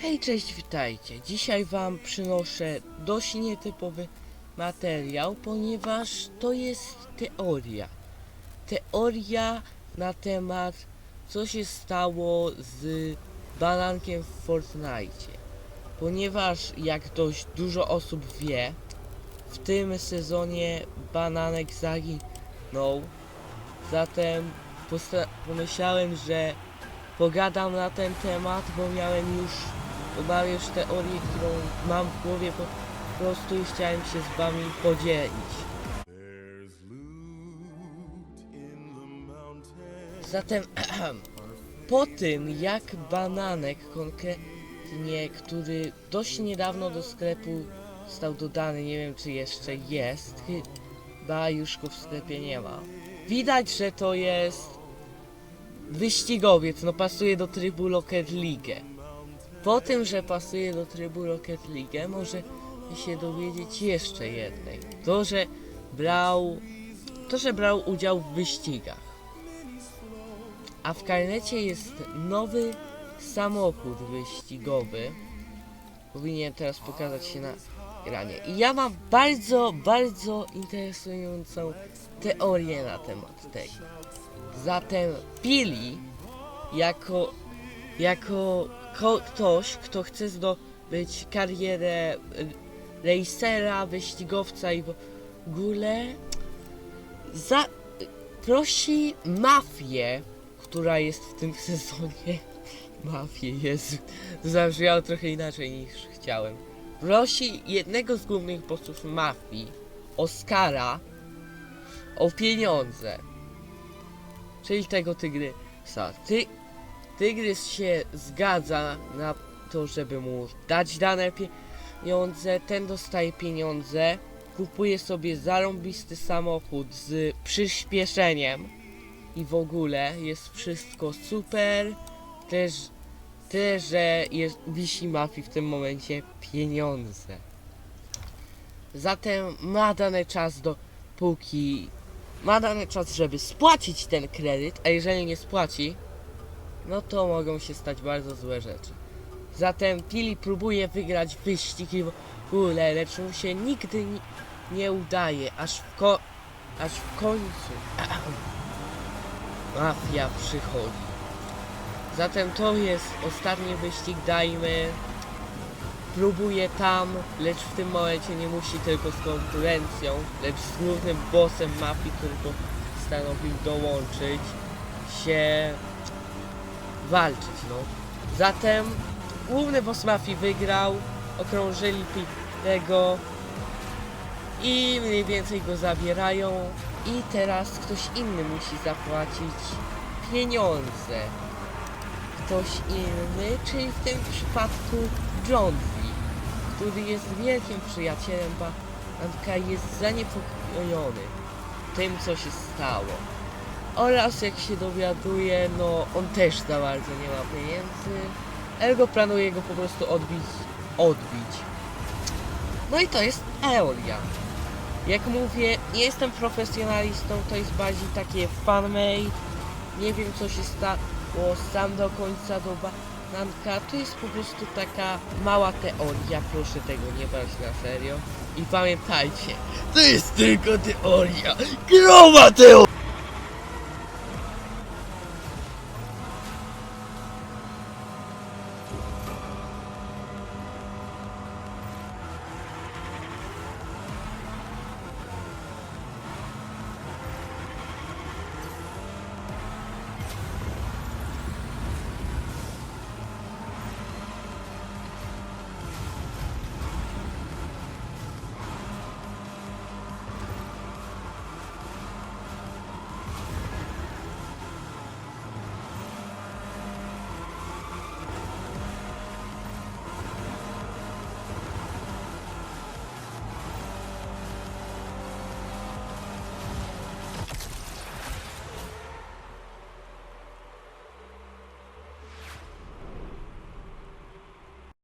Hej, cześć, witajcie. Dzisiaj wam przynoszę dość nietypowy materiał, ponieważ to jest teoria. Teoria na temat, co się stało z banankiem w Fortnite. Ponieważ, jak dość dużo osób wie, w tym sezonie bananek zaginął. Zatem pomyślałem, że pogadam na ten temat, bo miałem już, mam już teorię, którą mam w głowie po prostu i chciałem się z wami podzielić. Zatem po tym jak bananek konkretnie, który dość niedawno do sklepu został dodany, nie wiem czy jeszcze jest, chyba już go w sklepie nie ma. Widać, że to jest wyścigowiec, no pasuje do trybu Rocket League. Po tym, że pasuje do trybu Rocket League, może się dowiedzieć jeszcze jednej. To, że brał, to, że brał udział w wyścigach. A w karnecie jest nowy samochód wyścigowy. Powinien teraz pokazać się na ekranie. I ja mam bardzo, bardzo interesującą teorię na temat tej. Zatem Billy jako, jako ko- ktoś, kto chce zdobyć karierę y, racera, wyścigowca i w ogóle prosi mafię, która jest w tym sezonie. Mafię, Jezu. To zabrzmiało trochę inaczej niż chciałem. Prosi jednego z głównych bossów mafii, Oscara, o pieniądze. Czyli tego tygrysa. Ty, tygrys się zgadza na to, żeby mu dać dane pieniądze. Ten dostaje pieniądze, kupuje sobie zarąbisty samochód z przyspieszeniem i w ogóle jest wszystko super. Też, tyle, że jest, wisi mafii w tym momencie pieniądze. Zatem ma dany czas do póki ma dany czas, żeby spłacić ten kredyt, a jeżeli nie spłaci, no to mogą się stać bardzo złe rzeczy. Zatem Pili próbuje wygrać wyścig i w ogóle, lecz mu się nigdy ni- nie udaje, aż w, ko- aż w końcu mafia przychodzi. Zatem to jest ostatni wyścig, dajmy. Próbuje tam, lecz w tym momencie nie musi tylko z konkurencją, lecz z głównym bossem mafii, który postanowił dołączyć, się walczyć, no. Zatem główny boss mafii wygrał, okrążyli Pilego i mniej więcej go zabierają i teraz ktoś inny musi zapłacić pieniądze. Ktoś inny, czyli w tym przypadku Dee, który jest wielkim przyjacielem Banka jest zaniepokojony tym, co się stało. Oraz jak się dowiaduje, no on też za bardzo nie ma pieniędzy, ergo planuje go po prostu odbić, odbić. No i to jest teoria. Jak mówię, nie jestem profesjonalistą, to jest bardziej takie fanmade. Nie wiem co się stało sam do końca do bananka. To jest po prostu taka mała teoria, proszę tego nie brać na serio. I pamiętajcie, to jest tylko teoria. Growa teoria!